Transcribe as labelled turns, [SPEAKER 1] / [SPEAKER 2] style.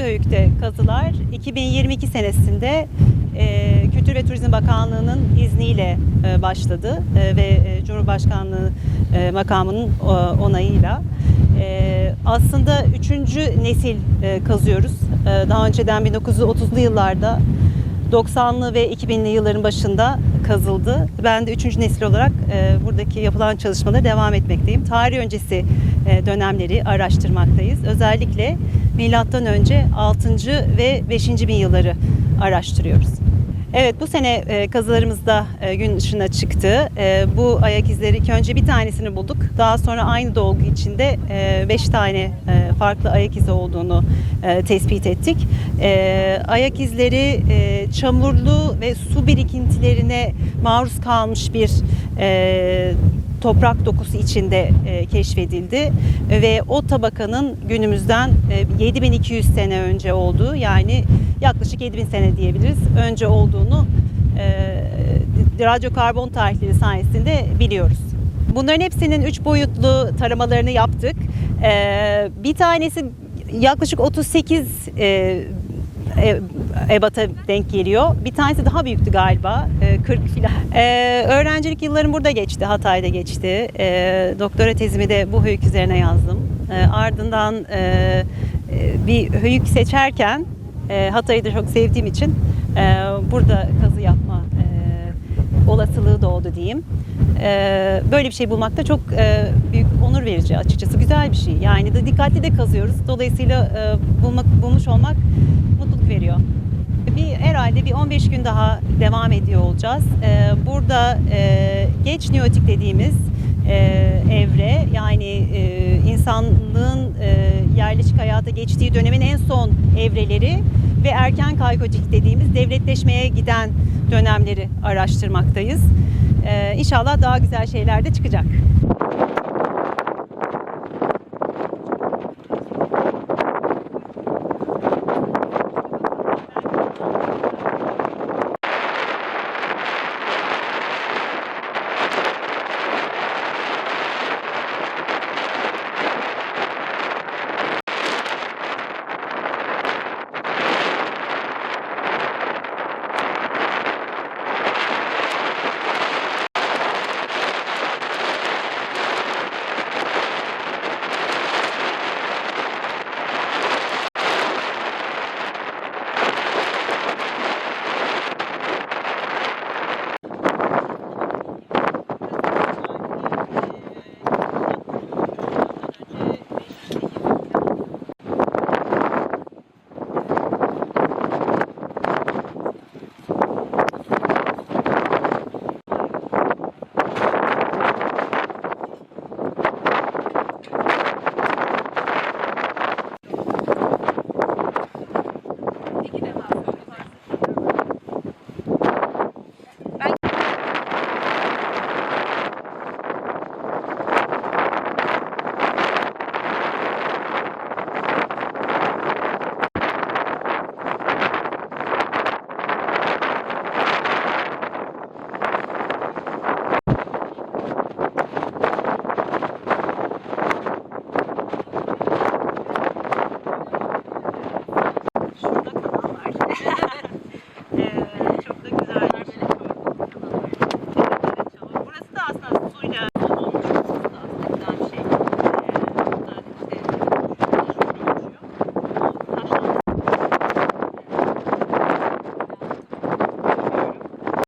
[SPEAKER 1] Höyük'te kazılar 2022 senesinde e, Kültür ve Turizm Bakanlığı'nın izniyle e, başladı e, ve e, Cumhurbaşkanlığı e, makamının e, onayıyla. E, aslında üçüncü nesil e, kazıyoruz. E, daha önceden 1930'lu yıllarda 90'lı ve 2000'li yılların başında kazıldı. Ben de üçüncü nesil olarak e, buradaki yapılan çalışmalara devam etmekteyim. Tarih öncesi e, dönemleri araştırmaktayız. Özellikle milattan önce 6. ve 5. bin yılları araştırıyoruz. Evet bu sene e, kazılarımızda e, gün ışığına çıktı. E, bu ayak izleri ilk önce bir tanesini bulduk. Daha sonra aynı dolgu içinde 5 tane farklı ayak izi olduğunu tespit ettik. Ayak izleri çamurlu ve su birikintilerine maruz kalmış bir toprak dokusu içinde e, keşfedildi ve o tabakanın günümüzden e, 7200 sene önce olduğu yani yaklaşık 7000 sene diyebiliriz önce olduğunu e, radyokarbon tarihleri sayesinde biliyoruz. Bunların hepsinin üç boyutlu taramalarını yaptık. E, bir tanesi yaklaşık 38 e, ebata denk geliyor. Bir tanesi daha büyüktü galiba. e, 40 filan. E, öğrencilik yıllarım burada geçti. Hatay'da geçti. E, doktora tezimi de bu höyük üzerine yazdım. E, ardından e, e, bir höyük seçerken e, Hatay'ı da çok sevdiğim için e, burada kazı yapma e, olasılığı doğdu diyeyim. E, böyle bir şey bulmak da çok e, büyük onur verici açıkçası. Güzel bir şey. Yani de dikkatli de kazıyoruz. Dolayısıyla e, bulmak bulmuş olmak mutluluk veriyor. Bir herhalde bir 15 gün daha devam ediyor olacağız. Ee, burada e, geç neolitik dediğimiz e, evre yani e, insanlığın e, yerleşik hayata geçtiği dönemin en son evreleri ve erken kaykotik dediğimiz devletleşmeye giden dönemleri araştırmaktayız. Ee, inşallah daha güzel şeyler de çıkacak.